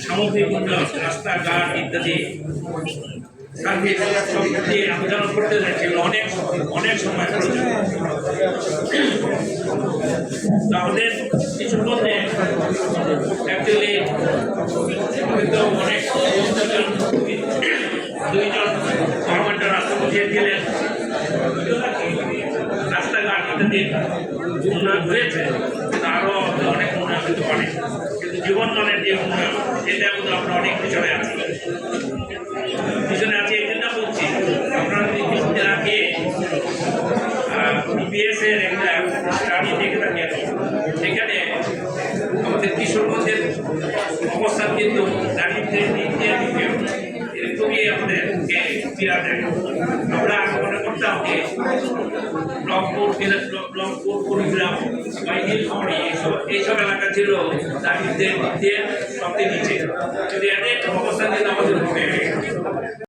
সামগ্রিক রাস্তাঘাট ইত্যাদি। আবেদন করতে অনেক অনেক সময় প্রয়োজন তো আমাদের কিছুর মধ্যে অ্যাকচুয়ালি অনেক দুইজন রাস্তাঘাট ইত্যাদি উন্নয়ন হয়েছে কিন্তু আরও অনেক উন্নয়ন হতে পারে কিন্তু যে উন্নয়ন এটা কিন্তু আমরা অনেক পিছনে আছি পিছনে আছি এই জন্য বলছি, আপনারা যদি কিছুদিন আগে বিবিএস এর একটা স্টাডি দেখে থাকেন, সেখানে আমাদের কিশোরগঞ্জের অবস্থান কিন্তু দারিদ্রের দিক দিয়ে। খুবই আমাদেরকে পীড়া আমরা মনে করতাম দিনাজপুর রংপুর, কুড়িগ্রাম বা নীলফামারী এইসব এইসব এলাকা ছিল দারিদ্রের দিক দিয়ে সবচেয়ে নিচে। কিন্তু এদের অবস্থান